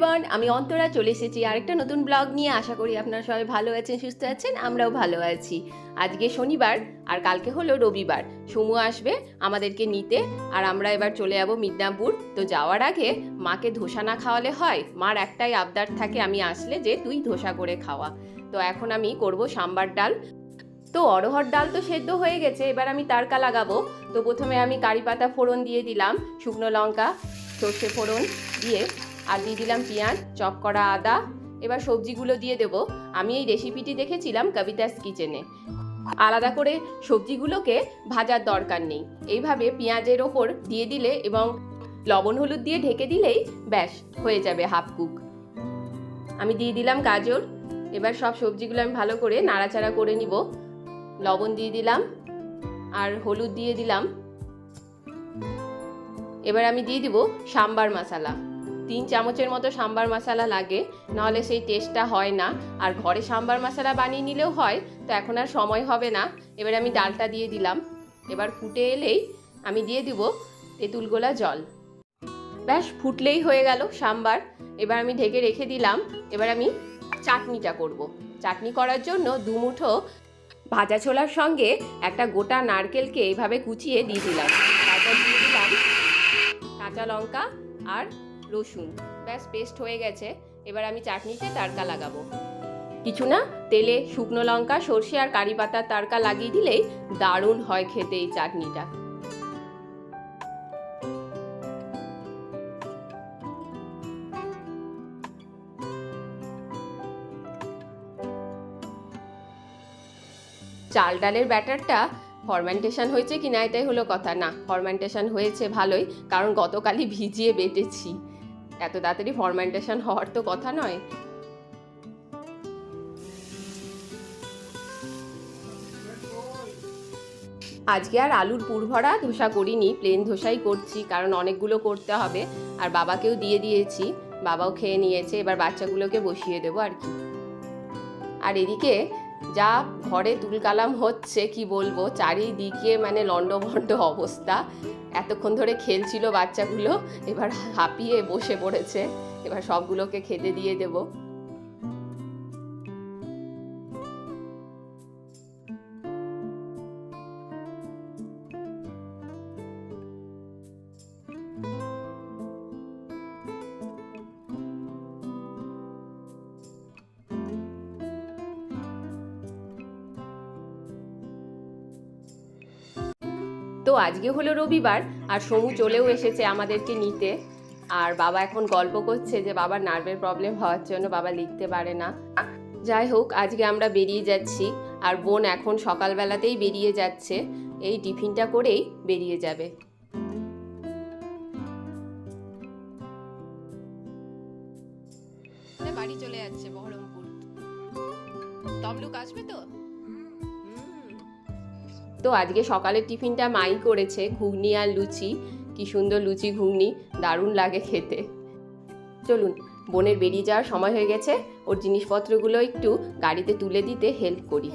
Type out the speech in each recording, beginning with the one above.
Everyone আমি অন্তরা চলে এসেছি আরেকটা নতুন ব্লগ নিয়ে। আশা করি আপনারা সবাই ভালো আছেন, সুস্থ আছেন, আমরাও ভালো আছি। আজকে শনিবার আর কালকে হলো রবিবার। সমু আসবে আমাদেরকে নিতে আর আমরা এবার চলে যাব মিদনাপুর। তো যাওয়ার আগে মাকে ধোসা না খাওয়ালে হয়? মার একটাই আবদার থাকে আমি আসলে যে তুই ধোসা করে খাওয়া। তো এখন আমি করব সাম্বার ডাল। তো অরহর ডাল তো সেদ্ধ হয়ে গেছে, এবার আমি তারকা লাগাবো। তো প্রথমে আমি কারি পাতা ফোড়ন দিয়ে দিলাম, শুকনো লঙ্কা, সর্ষে ফোড়ন দিয়ে আর দিয়ে দিলাম পেঁয়াজ, চপ করা আদা। এবার সবজিগুলো দিয়ে দেব। আমি এই রেসিপিটি দেখেছিলাম কবিতাস কিচেনে আলাদা করে সবজিগুলোকে ভাজার দরকার নেই। এইভাবে পেঁয়াজের ওপর দিয়ে দিলে এবং লবণ, হলুদ দিয়ে ঢেকে দিলেই ব্যাস, হয়ে যাবে হাফ কুক আমি দিয়ে দিলাম গাজর। এবার সব সবজিগুলো আমি ভালো করে নাড়াচাড়া করে নিব। লবণ দিয়ে দিলাম আর হলুদ দিয়ে দিলাম। এবার আমি দিয়ে দিব সাম্বার মশলা। তিন চামচের মতো সাম্বার মশলা লাগে, নাহলে সেই টেস্টটা হয় না। আর ঘরে সাম্বার মশলা বানিয়ে নিলেও হয়, তো এখন আর সময় হবে না। এবার আমি ডালটা দিয়ে দিলাম। এবার ফুটে এলেই আমি দিয়ে দিব তেঁতুল গোলা জল। ব্যাস, ফুটলেই হয়ে গেল সাম্বার। এবার আমি ঢেকে রেখে দিলাম। এবার আমি চাটনিটা করব। চাটনি করার জন্য দুমুঠো ভাজা ছোলার সঙ্গে একটা গোটা নারকেলকে এইভাবে কুচিয়ে দিয়ে দিলাম। তারপর দিয়ে দিলাম কাঁচা লঙ্কা আর রসুন। ব্যাস পেস্ট হয়ে গেছে। এবার আমি চাটনিতে তারকা লাগাবো। কিছু না, তেলে শুকনো লঙ্কা, সর্ষে আর কারি পাতার তারকা লাগিয়ে দিলেই দারুণ হয় খেতে এই চাটনিটা। চাল ডালের ব্যাটারটা ফরমেন্টেশন হয়েছে কি না এটাই হলো কথা। না ফরমেন্টেশন হয়েছে ভালোই, কারণ গতকালই ভিজিয়ে বেটেছি। এত তাড়াতাড়ি ফরমেন্টেশন হওয়ার তো কথা নয়। আজকে আর আলুর পুরভরা ধোসা করিনি প্লেন ধোসাই করছি, কারণ অনেকগুলো করতে হবে। আর বাবাকেও দিয়ে দিয়েছি, বাবাও খেয়ে নিয়েছে, এবার বাচ্চাগুলোকে বসিয়ে দেবো আর কি। আর এদিকে যা ঘরে তুলকালাম হচ্ছে, কি বলব? চারিদিকে মানে লণ্ডভণ্ড অবস্থা। এতক্ষণ ধরে খেলছিল বাচ্চাগুলো, এবার হাঁপিয়ে বসে পড়েছে। এবার সবগুলোকে খেতে দিয়ে দেব। তো আজকে হলো রবিবার, আর সমু চলেও এসেছে আমাদেরকে নিতে। আর বাবা এখন গল্প করছে যে বাবার নার্ভের প্রবলেম হওয়ার জন্য বাবা লিখতে পারে না। যাই হোক, আজকে আমরা বেরিয়ে যাচ্ছি, আর বোন এখন সকালবেলাতেই বেরিয়ে যাচ্ছে। এই টিফিনটা করেই বেরিয়ে যাবে। তো আজকে সকালের টিফিনটা মাই করেছে, ঘুগনি আর লুচি। কি সুন্দর লুচি ঘুগনি, দারুণ লাগে খেতে। চলুন, বোনের বেরিয়ে যাওয়ার সময় হয়ে গেছে। ওর জিনিসপত্রগুলো একটু গাড়িতে তুলে দিতে হেল্প করি।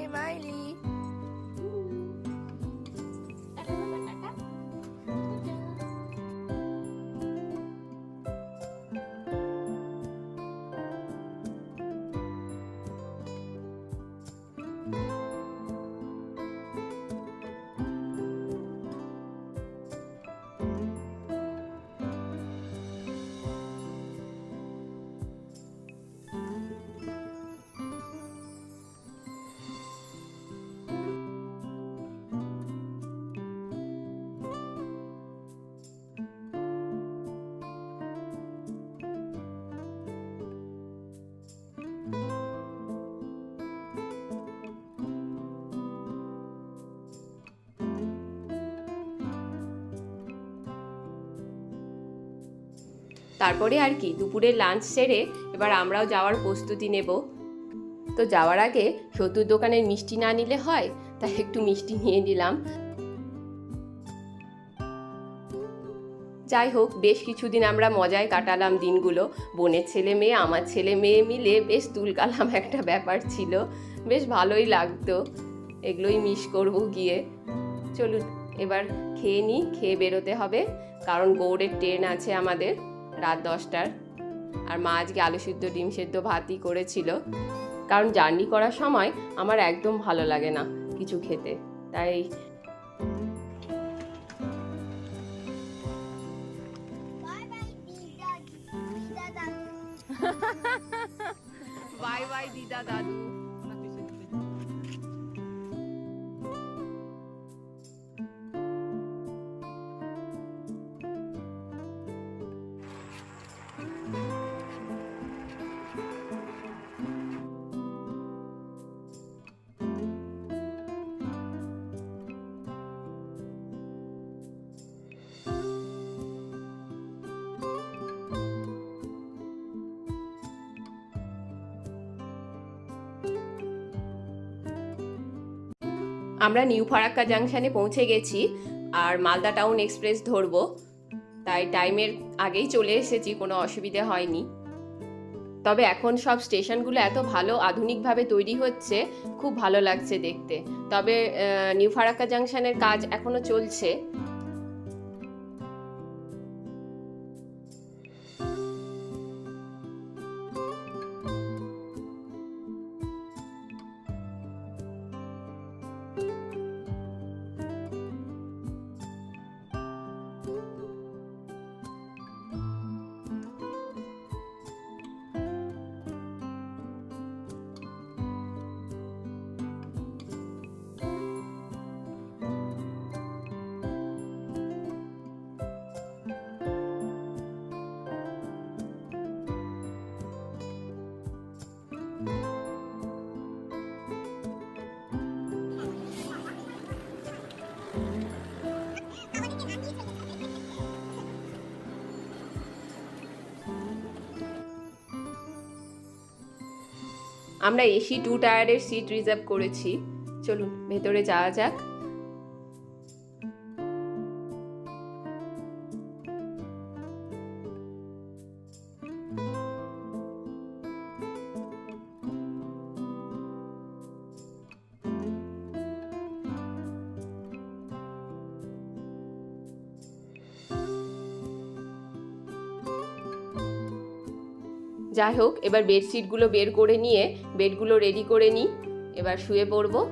তারপরে আর কি, দুপুরের লাঞ্চ সেরে এবার আমরাও যাওয়ার প্রস্তুতি নেব। তো যাওয়ার আগে সতুর দোকানের মিষ্টি না নিলে হয়, তাই একটু মিষ্টি নিয়ে নিলাম। যাই হোক, বেশ কিছুদিন আমরা মজায় কাটালাম দিনগুলো। বোনের ছেলে মেয়ে, আমার ছেলে মেয়ে মিলে বেশ তুলকালাম একটা ব্যাপার ছিল। বেশ ভালোই লাগতো। এগুলোই মিস করব গিয়ে। চলুন, এবার খেয়ে নিই, খেয়ে বেরোতে হবে। কারণ গৌড়ের ট্রেন আছে আমাদের। রাত দশটার। আর মা আজকে আলু সিদ্ধ ডিম সেদ্ধ ভাতই করেছিল। কারণ জার্নি করার সময় আমার একদম ভালো লাগে না কিছু খেতে। তাই. বাই বাই দিদা দাদু আমরা নিউ ফারাক্কা জাংশনে পৌঁছে গেছি আর মালদা টাউন এক্সপ্রেস ধরব। তাই টাইমের আগেই চলে এসেছি, কোনো অসুবিধে হয়নি। তবে এখন সব স্টেশনগুলো এত ভালো আধুনিকভাবে তৈরি হচ্ছে, খুব ভালো লাগছে দেখতে। তবে নিউ ফারাক্কা জাংশনের কাজ এখনও চলছে। আমরা এসি টু টায়ারের সিট রিজার্ভ করেছি। চলুন ভেতরে যাওয়া যাক। যাই হোক, এবার বেডশিটগুলো বের করে নিয়ে, বেডগুলো রেডি করে নিই। এবার শুয়ে পড়ব।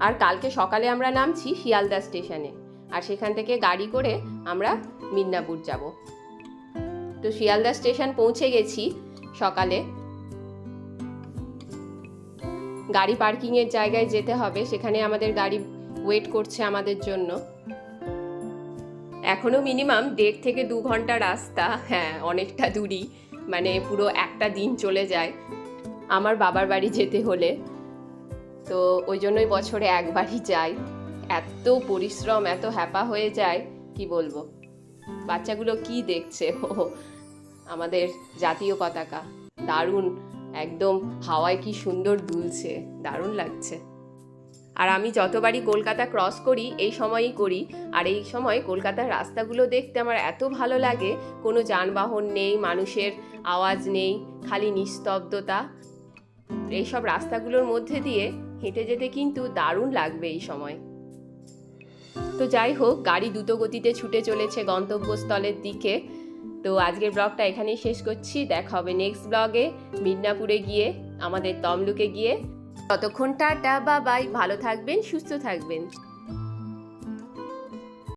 আর কালকে সকালে আমরা নামছি শিয়ালদা স্টেশনে। আর সেখান থেকে গাড়ি করে আমরা মিদনাপুর যাব। তো শিয়ালদা স্টেশন পৌঁছে গেছি সকালে। গাড়ি পার্কিংয়ের জায়গায় যেতে হবে। সেখানে আমাদের গাড়ি ওয়েট করছে আমাদের জন্য। এখনও মিনিমাম দেড় থেকে দু ঘণ্টা রাস্তা। হ্যাঁ অনেকটা দূরই। মানে পুরো একটা দিন চলে যায় আমার বাবার বাড়ি যেতে হলে। তো ওই জন্যই বছরে একবারই যাই। এত পরিশ্রম, এত হ্যাপা হয়ে যায়, কি বলব? বাচ্চাগুলো কি দেখছে? ও আমাদের জাতীয় পতাকা। দারুণ, একদম হাওয়ায় কি সুন্দর দুলছে। দারুণ লাগছে। আর আমি যতবারই কলকাতা ক্রস করি, এই সময়ই করি। আর এই সময় কলকাতার রাস্তাগুলো দেখতে আমার এত ভালো লাগে, কোনো যানবাহন নেই, মানুষের আওয়াজ নেই, খালি নিস্তব্ধতা। এইসব রাস্তাগুলোর মধ্যে দিয়ে হেঁটে যেতে কিন্তু দারুণ লাগবে এই সময়। তো যাই হোক, গাড়ি দ্রুত গতিতে ছুটে চলেছে গন্তব্যস্থলের দিকে। তো আজকের ব্লগটা এখানেই শেষ করছি। দেখা হবে নেক্সট ব্লগে। মিদনাপুরে গিয়ে, আমাদের তমলুকে গিয়ে। ততক্ষণ টাটা বা বাই ভালো থাকবেন সুস্থ থাকবেন।